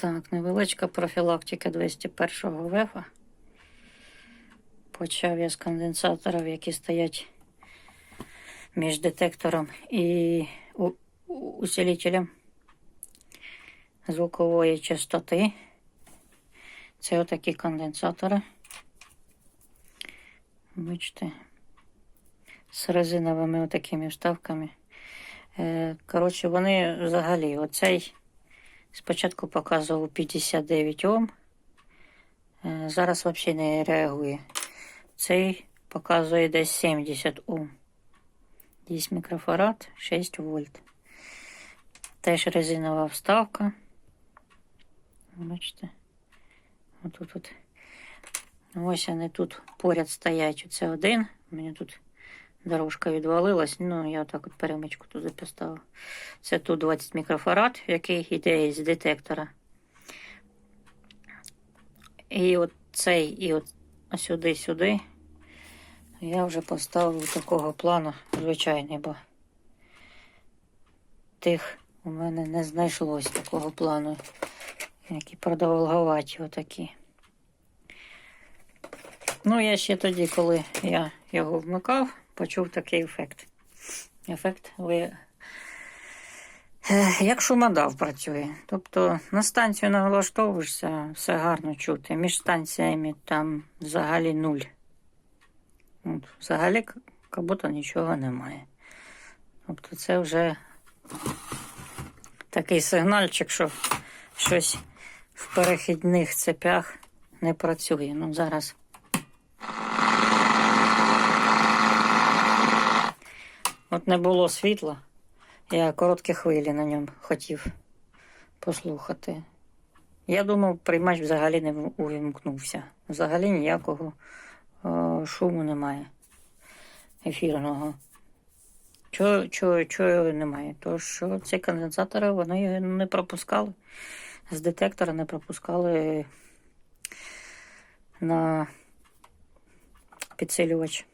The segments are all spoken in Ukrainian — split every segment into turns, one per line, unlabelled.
Так, невеличка профілактика 201 вефа. Почав я з конденсаторів, які стоять між детектором і усилителем звукової частоти. Це отакі конденсатори. Бачите, з резиновими отакими вставками. Е, Коротше, вони взагалі, оцей спочатку показував 59 Ом, е, зараз взагалі не реагує. Цей показує десь 70 Ом. Є мікрофарад 6 вольт. Теж резинова вставка. Бачите? Отут от. Ось вони тут поряд стоять. Оце один. У мене тут дорожка відвалилась. Ну, я отак от перемичку туди поставив. Це тут 20 мікрофарад, який йде з детектора. І от цей, і от сюди, сюди. Я вже поставив такого плану звичайний, бо тих у мене не знайшлось такого плану, які продовговаті отакі. Ну, я ще тоді, коли я його вмикав, почув такий ефект. Ефект ви. Як шумодав працює. Тобто на станцію налаштовуєшся, все гарно чути. Між станціями там взагалі нуль. От, взагалі, будто нічого немає. Тобто це вже такий сигнальчик, що щось в перехідних цепях не працює. Ну, зараз. От не було світла. Я короткі хвилі на ньому хотів послухати. Я думав, приймач взагалі не увімкнувся. Взагалі ніякого е, шуму немає ефірного. Чого, чого, чого немає? Тому що ці конденсатори вони не пропускали. З детектора не пропускали на підсилювач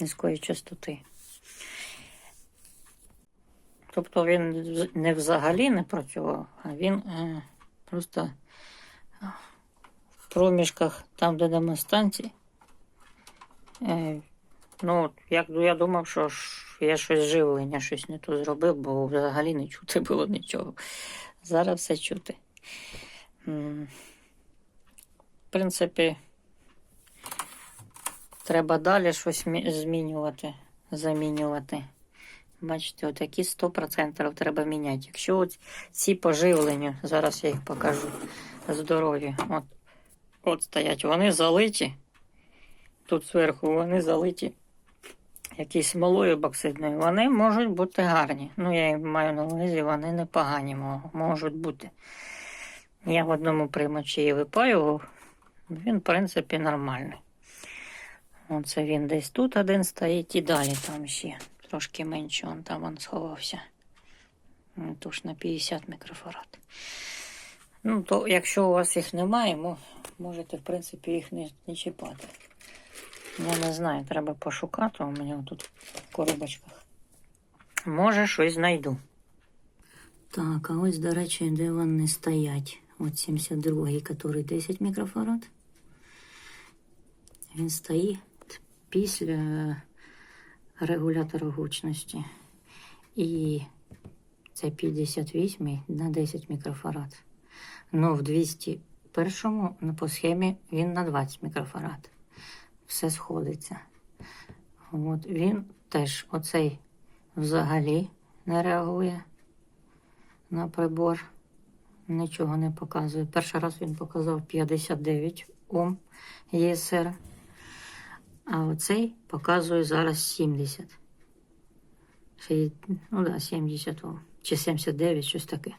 низької частоти. Тобто він не взагалі не працював, а він е, просто в проміжках, там, де нема станції. Е, ну, як я думав, що я щось живлення, щось не то зробив, бо взагалі не чути було нічого. Зараз все чути. В принципі, треба далі щось змінювати, замінювати. Бачите, отакі 100% треба міняти. Якщо от ці поживлення, зараз я їх покажу, здорові, от, от стоять, вони залиті, тут зверху вони залиті якоюсь смолою боксидною, вони можуть бути гарні. Ну, я маю на увазі, вони непогані можуть бути. Я в одному приймачі випаював, він, в принципі, нормальний. Оце він десь тут один стоїть і далі там ще. Трошки менше, он там он сховався. Ну, Тож на 50 мікрофарад. Ну, то якщо у вас їх немає, можете, в принципі, їх не, не чіпати. Я не знаю, треба пошукати. У мене тут в коробочках. Може, щось знайду. Так, а ось, до речі, де вони стоять. От 72-й, який 10 мікрофарад. Він стоїть після регулятора гучності. І це 58 на 10 мікрофарад. Ну, в 201 ну, по схемі він на 20 мікрофарад. Все сходиться. От він теж оцей взагалі не реагує на прибор. Нічого не показує. Перший раз він показав 59 Ом ЄСР. А оцей показує зараз 70. Ще, ну да, 70 Чи 79, щось таке.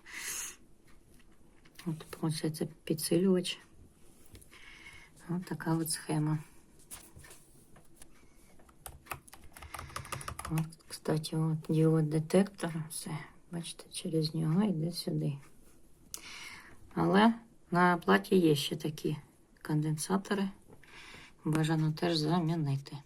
От, ось це підсилювач. Ось така от схема. От, кстати, от діод детектор, все, бачите, через нього йде сюди. Але на платі є ще такі конденсатори. Бажано теж замінити.